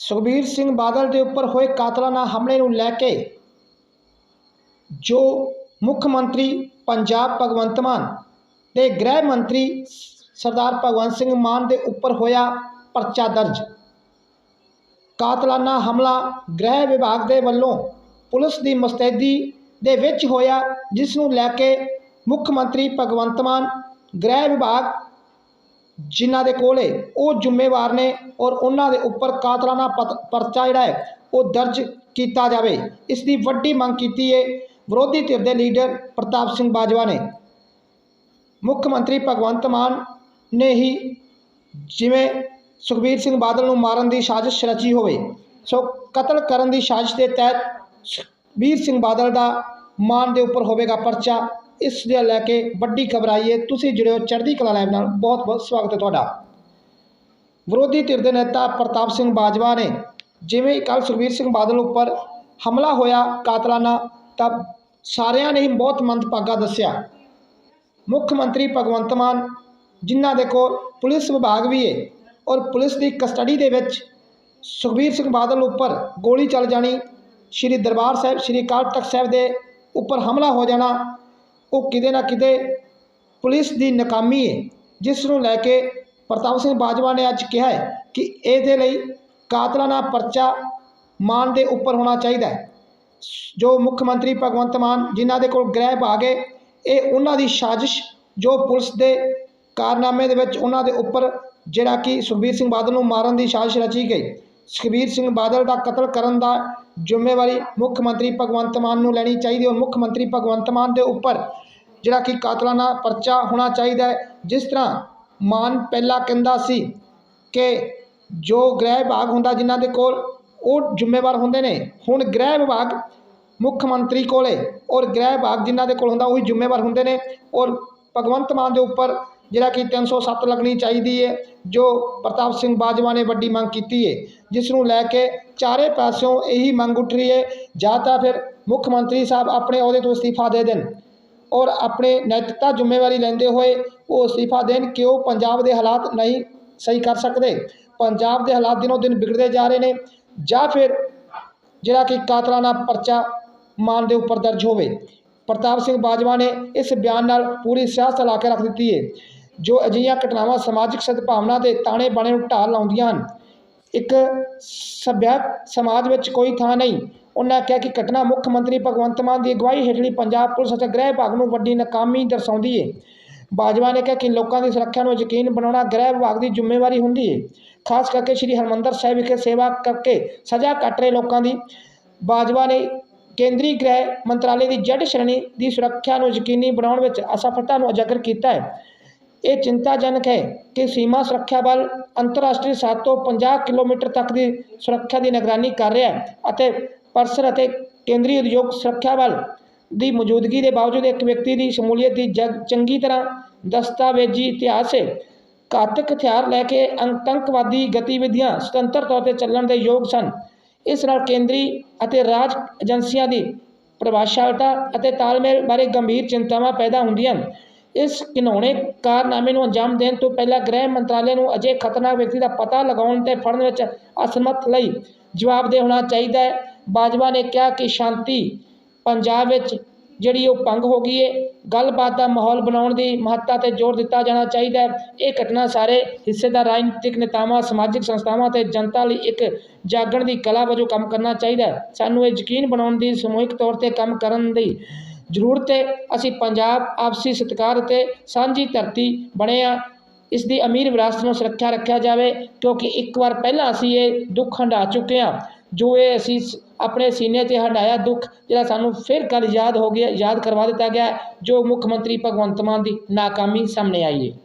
ਸੁਖਬੀਰ ਸਿੰਘ ਬਾਦਲ ਦੇ ਉੱਪਰ ਹੋਏ ਕਾਤਲਾਨਾ ਹਮਲੇ ਨੂੰ ਲੈ ਕੇ ਜੋ ਮੁੱਖ ਮੰਤਰੀ ਪੰਜਾਬ ਭਗਵੰਤ ਮਾਨ ਤੇ ਗ੍ਰਹਿ ਮੰਤਰੀ ਸਰਦਾਰ ਭਗਵੰਤ ਸਿੰਘ ਮਾਨ ਦੇ ਉੱਪਰ ਹੋਇਆ ਪਰਚਾ ਦਰਜ। ਕਾਤਲਾਨਾ ਹਮਲਾ ਗ੍ਰਹਿ ਵਿਭਾਗ ਦੇ ਵੱਲੋਂ ਪੁਲਿਸ ਦੀ ਮੁਸਤੈਦੀ ਦੇ ਵਿੱਚ ਹੋਇਆ, ਜਿਸ ਨੂੰ ਲੈ ਕੇ ਮੁੱਖ ਮੰਤਰੀ ਭਗਵੰਤ ਮਾਨ, ਗ੍ਰਹਿ ਵਿਭਾਗ ਜਿਨ੍ਹਾਂ ਦੇ ਕੋਲ ਉਹ ਜ਼ਿੰਮੇਵਾਰ ਨੇ ਔਰ ਉਹਨਾਂ ਦੇ ਉੱਪਰ ਕਾਤਲਾਨਾ ਪਤ- ਪਰਚਾ ਜਿਹੜਾ ਹੈ, ਉਹ ਦਰਜ ਕੀਤਾ ਜਾਵੇ। ਇਸ ਦੀ ਵੱਡੀ ਮੰਗ ਕੀਤੀ ਹੈ ਵਿਰੋਧੀ ਧਿਰ ਦੇ ਲੀਡਰ ਪ੍ਰਤਾਪ ਸਿੰਘ ਬਾਜਵਾ ਨੇ। ਮੁੱਖ ਮੰਤਰੀ ਭਗਵੰਤ ਮਾਨ ਨੇ ਹੀ ਜਿਵੇਂ ਸੁਖਬੀਰ ਸਿੰਘ ਬਾਦਲ ਨੂੰ ਮਾਰਨ ਦੀ ਸਾਜ਼ਿਸ਼ ਰਚੀ ਹੋਵੇ, ਸੋ ਕਤਲ ਕਰਨ ਦੀ ਸਾਜ਼ਿਸ਼ ਦੇ ਤਹਿਤ ਸੁਖਬੀਰ ਸਿੰਘ ਬਾਦਲ ਦਾ ਮਾਨ ਦੇ ਉੱਪਰ ਹੋਵੇਗਾ ਪਰਚਾ। ਇਸ ਦੇ ਲੈ ਕੇ ਵੱਡੀ ਖਬਰ ਆਈ ਹੈ। ਤੁਸੀਂ ਜੁੜੇ ਹੋ ਚੜ੍ਹਦੀ ਕਲਾ ਲਾਈਵ ਨਾਲ। ਬਹੁਤ ਬਹੁਤ ਸਵਾਗਤ ਹੈ ਤੁਹਾਡਾ। ਵਿਰੋਧੀ ਧਿਰ ਦੇ ਨੇਤਾ ਪ੍ਰਤਾਪ ਸਿੰਘ ਬਾਜਵਾ ਨੇ ਜਿਵੇਂ ਕੱਲ ਸੁਖਬੀਰ ਸਿੰਘ ਬਾਦਲ ਉੱਪਰ ਹਮਲਾ ਹੋਇਆ ਕਾਤਲਾਨਾ, ਤਾਂ ਸਾਰਿਆਂ ਨੇ ਹੀ ਬਹੁਤ ਮੰਦਭਾਗਾ ਦੱਸਿਆ। ਮੁੱਖ ਮੰਤਰੀ ਭਗਵੰਤ ਮਾਨ, ਜਿਨ੍ਹਾਂ ਦੇ ਕੋਲ ਪੁਲਿਸ ਵਿਭਾਗ ਵੀ ਹੈ ਔਰ ਪੁਲਿਸ ਦੀ ਕਸਟਡੀ ਦੇ ਵਿੱਚ ਸੁਖਬੀਰ ਸਿੰਘ ਬਾਦਲ ਉੱਪਰ ਗੋਲੀ ਚੱਲ ਜਾਣੀ, ਸ਼੍ਰੀ ਦਰਬਾਰ ਸਾਹਿਬ, ਸ਼੍ਰੀ ਅਕਾਲ ਤਖਤ ਸਾਹਿਬ ਦੇ ਉੱਪਰ ਹਮਲਾ ਹੋ ਜਾਣਾ ਉਹ ਕਿਤੇ ਨਾ ਕਿਤੇ ਪੁਲਿਸ ਦੀ ਨਾਕਾਮੀ ਹੈ, ਜਿਸ ਨੂੰ ਲੈ ਕੇ ਪ੍ਰਤਾਪ ਸਿੰਘ ਬਾਜਵਾ ਨੇ ਅੱਜ ਕਿਹਾ ਹੈ ਕਿ ਇਹਦੇ ਲਈ ਕਾਤਲਾਨਾ ਪਰਚਾ ਮਾਨ ਦੇ ਉੱਪਰ ਹੋਣਾ ਚਾਹੀਦਾ ਹੈ। ਜੋ ਮੁੱਖ ਮੰਤਰੀ ਭਗਵੰਤ ਮਾਨ ਜਿਨ੍ਹਾਂ ਦੇ ਕੋਲ ਗ੍ਰਹਿ ਭਾਗ ਹੈ, ਇਹ ਉਹਨਾਂ ਦੀ ਸਾਜ਼ਿਸ਼ ਜੋ ਪੁਲਿਸ ਦੇ ਕਾਰਨਾਮੇ ਦੇ ਵਿੱਚ ਉਹਨਾਂ ਦੇ ਉੱਪਰ ਜਿਹੜਾ ਕਿ ਸੁਖਬੀਰ ਸਿੰਘ ਬਾਦਲ ਨੂੰ ਮਾਰਨ ਦੀ ਸਾਜ਼ਿਸ਼ ਰਚੀ ਗਈ। ਸੁਖਬੀਰ ਸਿੰਘ ਬਾਦਲ ਦਾ ਕਤਲ ਕਰਨ ਦਾ ਜ਼ਿੰਮੇਵਾਰੀ ਮੁੱਖ ਮੰਤਰੀ ਭਗਵੰਤ ਮਾਨ ਨੂੰ ਲੈਣੀ ਚਾਹੀਦੀ ਔਰ ਮੁੱਖ ਮੰਤਰੀ ਭਗਵੰਤ ਮਾਨ ਦੇ ਉੱਪਰ ਜਿਹੜਾ ਕਿ ਕਾਤਲਾਨਾ ਪਰਚਾ ਹੋਣਾ ਚਾਹੀਦਾ ਹੈ। ਜਿਸ ਤਰ੍ਹਾਂ ਮਾਨ ਪਹਿਲਾਂ ਕਹਿੰਦਾ ਸੀ ਕਿ ਜੋ ਗ੍ਰਹਿ ਵਿਭਾਗ ਹੁੰਦਾ ਜਿਨ੍ਹਾਂ ਦੇ ਕੋਲ ਉਹ ਜ਼ਿੰਮੇਵਾਰ ਹੁੰਦੇ ਨੇ, ਹੁਣ ਗ੍ਰਹਿ ਵਿਭਾਗ ਮੁੱਖ ਮੰਤਰੀ ਕੋਲੇ ਔਰ ਗ੍ਰਹਿ ਵਿਭਾਗ ਜਿਨ੍ਹਾਂ ਦੇ ਕੋਲ ਹੁੰਦਾ ਉਹੀ ਜ਼ਿੰਮੇਵਾਰ ਹੁੰਦੇ ਨੇ। ਔਰ ਭਗਵੰਤ ਮਾਨ ਦੇ ਉੱਪਰ ਜਿਹੜਾ ਕਿ 307 ਲੱਗਣੀ ਚਾਹੀਦੀ ਹੈ ਜੋ ਪ੍ਰਤਾਪ ਸਿੰਘ ਬਾਜਵਾ ਨੇ ਵੱਡੀ ਮੰਗ ਕੀਤੀ ਹੈ ਜਿਸ ਨੂੰ ਲੈ ਕੇ ਚਾਰੇ ਪਾਸਿਓਂ ਇਹੀ ਮੰਗ ਉੱਠ ਰਹੀ ਹੈ ਜਾਂ ਤਾਂ ਫਿਰ ਮੁੱਖ ਮੰਤਰੀ ਸਾਹਿਬ ਆਪਣੇ ਅਹੁਦੇ ਤੋਂ ਅਸਤੀਫਾ ਦੇ ਦੇਣ ਔਰ ਆਪਣੇ ਨੈਤਿਕਤਾ ਜ਼ਿੰਮੇਵਾਰੀ ਲੈਂਦੇ ਹੋਏ ਉਹ ਅਸਤੀਫਾ ਦੇਣ ਕਿ ਉਹ ਪੰਜਾਬ ਦੇ ਹਾਲਾਤ ਨਹੀਂ ਸਹੀ ਕਰ ਸਕਦੇ? ਪੰਜਾਬ ਦੇ ਹਾਲਾਤ ਦਿਨੋਂ ਦਿਨ ਵਿਗੜਦੇ ਜਾ ਰਹੇ ਨੇ, ਜਾਂ ਫਿਰ ਜਿਹੜਾ ਕਿ ਕਾਤਲਾਨਾ ਪਰਚਾ ਮਾਨ ਦੇ ਉੱਪਰ ਦਰਜ ਹੋਵੇ। ਪ੍ਰਤਾਪ ਸਿੰਘ ਬਾਜਵਾ ਨੇ ਇਸ ਬਿਆਨ ਨਾਲ ਪੂਰੀ ਸਿਆਸਤ ਲਾ ਕੇ ਰੱਖ ਦਿੱਤੀ ਹੈ ਜੋ ਅਜਿਹੀਆਂ ਘਟਨਾਵਾਂ ਸਮਾਜਿਕ ਸਦਭਾਵਨਾ ਦੇ ਤਾਣੇ ਬਾਣੇ ਨੂੰ ਢਾਲ ਲਾਉਂਦੀਆਂ ਹਨ। ਇੱਕ ਸਭਿਅਕ ਸਮਾਜ ਵਿੱਚ ਕੋਈ ਥਾਂ ਨਹੀਂ। ਉਹਨਾਂ ਕਿਹਾ ਕਿ ਘਟਨਾ ਮੁੱਖ ਮੰਤਰੀ ਭਗਵੰਤ ਮਾਨ ਦੀ ਅਗਵਾਈ ਹੇਠਲੀ ਪੰਜਾਬ ਪੁਲਿਸ ਅਤੇ ਗ੍ਰਹਿ ਵਿਭਾਗ ਨੂੰ ਵੱਡੀ ਨਾਕਾਮੀ ਦਰਸਾਉਂਦੀ ਹੈ ਬਾਜਵਾ ਨੇ ਕਿਹਾ ਕਿ ਲੋਕਾਂ ਦੀ ਸੁਰੱਖਿਆ ਨੂੰ ਯਕੀਨ ਬਣਾਉਣਾ ਗ੍ਰਹਿ ਵਿਭਾਗ ਦੀ ਜ਼ਿੰਮੇਵਾਰੀ ਹੁੰਦੀ ਹੈ ਖਾਸ ਕਰਕੇ ਸ੍ਰੀ ਹਰਮੰਦਰ ਸਾਹਿਬ ਵਿਖੇ ਸੇਵਾ ਕਰਕੇ ਸਜ਼ਾ ਕੱਟ ਰਹੇ ਲੋਕਾਂ ਦੀ। ਬਾਜਵਾ ਨੇ ਕੇਂਦਰੀ ਗ੍ਰਹਿ ਮੰਤਰਾਲੇ ਦੀ ਜੈਡ ਸ਼੍ਰੇਣੀ ਦੀ ਸੁਰੱਖਿਆ ਨੂੰ ਯਕੀਨੀ ਬਣਾਉਣ ਵਿੱਚ ਅਸਫਲਤਾ ਨੂੰ ਉਜਾਗਰ ਕੀਤਾ ਹੈ। ਇਹ ਚਿੰਤਾਜਨਕ ਹੈ ਕਿ ਸੀਮਾ ਸੁਰੱਖਿਆ ਬਲ ਅੰਤਰਰਾਸ਼ਟਰੀ ਸੱਤ ਤੋਂ 50 ਕਿਲੋਮੀਟਰ ਤੱਕ ਦੀ ਸੁਰੱਖਿਆ ਦੀ ਨਿਗਰਾਨੀ ਕਰ ਰਿਹਾ ਹੈ ਅਤੇ ਪਰਸਰ ਅਤੇ ਕੇਂਦਰੀ ਉਦਯੋਗ ਸੁਰੱਖਿਆ ਬਲ ਦੀ ਮੌਜੂਦਗੀ ਦੇ ਬਾਵਜੂਦ ਇੱਕ ਵਿਅਕਤੀ ਦੀ ਸ਼ਮੂਲੀਅਤ ਦੀ ਜਗ ਚੰਗੀ ਤਰ੍ਹਾਂ ਦਸਤਾਵੇਜ਼ੀ ਇਤਿਹਾਸ ਹੈ। ਘਾਤਕ ਹਥਿਆਰ ਲੈ ਕੇ ਆਤੰਕਵਾਦੀ ਗਤੀਵਿਧੀਆਂ ਸੁਤੰਤਰ ਤੌਰ ਤੇ ਚੱਲਣ ਦੇ ਯੋਗ ਸਨ। ਇਸ ਨਾਲ ਕੇਂਦਰੀ ਅਤੇ ਰਾਜ ਏਜੰਸੀਆਂ ਦੀ ਪ੍ਰਭਾਵਸ਼ਾਲਤਾ ਅਤੇ ਤਾਲਮੇਲ ਬਾਰੇ ਗੰਭੀਰ ਚਿੰਤਾਵਾਂ ਪੈਦਾ ਹੁੰਦੀਆਂ ਹਨ। ਇਸ ਘਿਨੌਣੇ ਕਾਰਨਾਮੇ ਨੂੰ ਅੰਜਾਮ ਦੇਣ ਤੋਂ ਪਹਿਲਾਂ ਗ੍ਰਹਿ ਮੰਤਰਾਲੇ ਨੂੰ ਅਜੇ ਖਤਰਨਾਕ ਵਿਅਕਤੀ ਦਾ ਪਤਾ ਲਗਾਉਣ ਤੇ ਫੜਨ ਵਿੱਚ ਅਸਮਰਥ ਲਈ ਜਵਾਬਦੇਹ ਹੋਣਾ ਚਾਹੀਦਾ ਹੈ। ਬਾਜਵਾ ਨੇ ਕਿਹਾ ਕਿ ਸ਼ਾਂਤੀ ਪੰਜਾਬ ਵਿੱਚ ਜਿਹੜੀ ਉਹ ਭੰਗ ਹੋ ਗਈ ਹੈ ਗੱਲਬਾਤ ਦਾ ਮਾਹੌਲ ਬਣਾਉਣ ਦੀ ਮਹੱਤਤਾ ਤੇ ਜ਼ੋਰ ਦਿੱਤਾ ਜਾਣਾ ਚਾਹੀਦਾ ਹੈ। ਇਹ ਘਟਨਾ ਸਾਰੇ ਹਿੱਸੇਦਾਰ, ਰਾਜਨੀਤਿਕ ਨੇਤਾਵਾਂ, ਸਮਾਜਿਕ ਸੰਸਥਾਵਾਂ ਤੇ ਜਨਤਾ ਲਈ ਇੱਕ ਜਾਗਣ ਦੀ ਕਲਾ ਵਜੋਂ ਕੰਮ ਕਰਨਾ ਚਾਹੀਦਾ ਹੈ। ਸਾਨੂੰ ਇਹ ਯਕੀਨ ਬਣਾਉਣ ਦੀ ਸਮੂਹਿਕ ਤੌਰ ਤੇ ਕੰਮ ਕਰਨ ਦੀ ਜ਼ਰੂਰਤ ਹੈ, ਅਸੀਂ ਪੰਜਾਬ ਆਪਸੀ ਸਤਿਕਾਰ ਅਤੇ ਸਾਂਝੀ ਧਰਤੀ ਬਣੇ ਆ ਇਸ ਦੀ ਅਮੀਰ ਵਿਰਾਸਤ ਨੂੰ ਸੁਰੱਖਿਆ ਰੱਖਿਆ ਜਾਵੇ, ਕਿਉਂਕਿ ਇੱਕ ਵਾਰ ਪਹਿਲਾਂ ਅਸੀਂ ਇਹ ਦੁੱਖ ਹੰਢਾ ਚੁੱਕੇ ਹਾਂ। ਜੋ ਇਹ ਅਸੀਂ ਸ- ਆਪਣੇ ਸੀਨੇ 'ਤੇ ਹੰਢਾਇਆ ਦੁੱਖ, ਜਿਹੜਾ ਸਾਨੂੰ ਫਿਰ ਕੱਲ ਯਾਦ ਹੋ ਗਿਆ, ਯਾਦ ਕਰਵਾ ਦਿੱਤਾ ਗਿਆ, ਜੋ ਮੁੱਖ ਮੰਤਰੀ ਭਗਵੰਤ ਮਾਨ ਦੀ ਨਾਕਾਮੀ ਸਾਹਮਣੇ ਆਈ ਹੈ